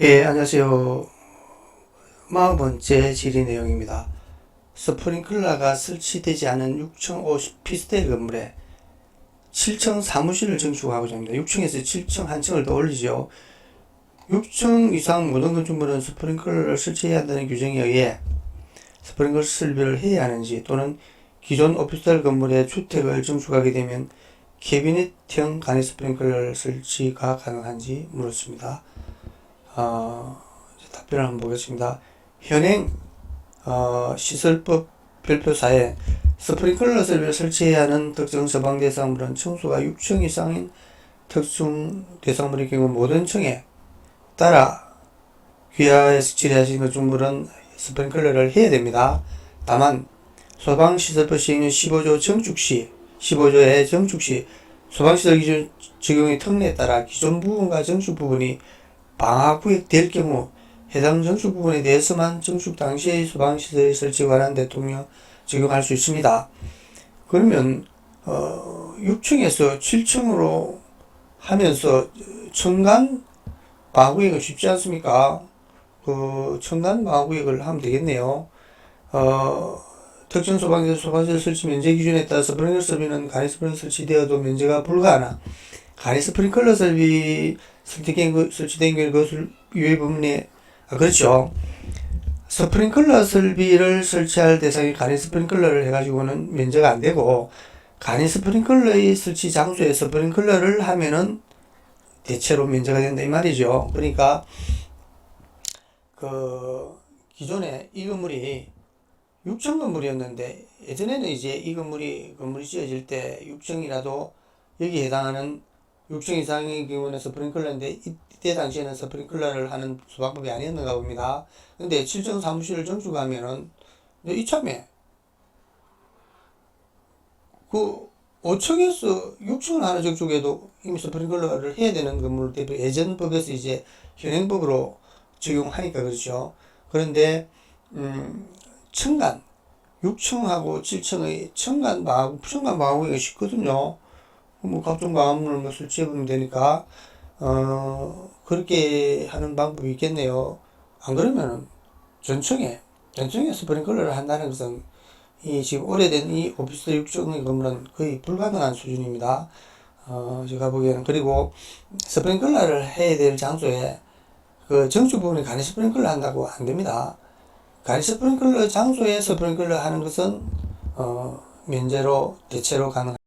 예, 안녕하세요. 40번째 질의 내용입니다. 스프링클러가 설치되지 않은 6층 오피스텔 건물에 7층 사무실을 증축하고자 합니다. 6층에서 7층 한 층을 더 올리죠. 6층 이상 모든 건축물은 스프링클러를 설치해야 한다는 규정에 의해 스프링클러 설비를 해야 하는지 또는 기존 오피스텔 건물에 주택을 증축하게 되면 캐비닛형 간이 스프링클러 설치가 가능한지 물었습니다. 어, 답변을 한번 보겠습니다. 현행 어, 시설법 별표사에 스프링클러 설비를 설치해야 하는 특정 서방 대상물은 층수가 6층 이상인 특정 대상물의 경우 모든 층에 따라 귀하에서 질의하신 건축물은 스프링클러를 해야 됩니다. 다만 소방시설법 시행령 15조 정축 시 15조의 정축 시 소방시설 기준 적용의 특례에 따라 기존 부분과 정축 부분이 방화구역 될 경우 해당 정축 부분에 대해서만 정축 당시의 소방시설의 설치에 관한 대통령 적용할 수 있습니다. 그러면 어, 6층에서 7층으로 하면서 청간 방화구역은 쉽지 않습니까? 그 청간 방화구역을 하면 되겠네요. 어, 특정 소방시설 소방시설 설치 면제 기준에 따라 스프링클러 설비는 간이 스프링클러 설치되어도 면제가 불가하나 간이 스프링클러 설비 설치된, 그- 설치된 그것을 유의 부분에 아, 그렇죠. 스프링클러 설비를 설치할 대상이 간이 스프링클러를 해가지고는 면제가 안 되고 간이 스프링클러의 설치 장소에 스프링클러를 하면은 대체로 면제가 된다 이 말이죠. 그러니까 그 기존에 이 건물이 6층 건물이었는데 예전에는 이제 이 건물이 건물이 지어질 때 6층이라도 여기에 해당하는 6층 이상의 경우는 스프링클러인데 이때 당시에는 스프링클러를 하는 수방법이 아니었는가 봅니다. 근데 7층 사무실을 근데 이참에 그 5층에서 6층을 하나 정축해도 이미 스프링클러를 해야 되는 건물 대비 예전 법에서 이제 현행법으로 적용하니까 그렇죠. 그런데 음 층간 6층하고 7층의 층간 방하고 층간 방하고가 쉽거든요. 뭐 각종 방화문을 뭐 설치해보면 되니까 어 그렇게 하는 방법이 있겠네요. 안 그러면은 전층에 전층에 스프링클러를 한다는 것은 이 지금 오래된 이 오피스 6층의 건물은 거의 불가능한 수준입니다. 어 제가 보기에는 그리고 스프링클러를 해야 될 장소에 그 정축 부분에 간이 스프링클러 한다고 안 됩니다. 간이 스프링클러 장소에 스프링클러 하는 것은 어 면제로 대체로 가능합니다.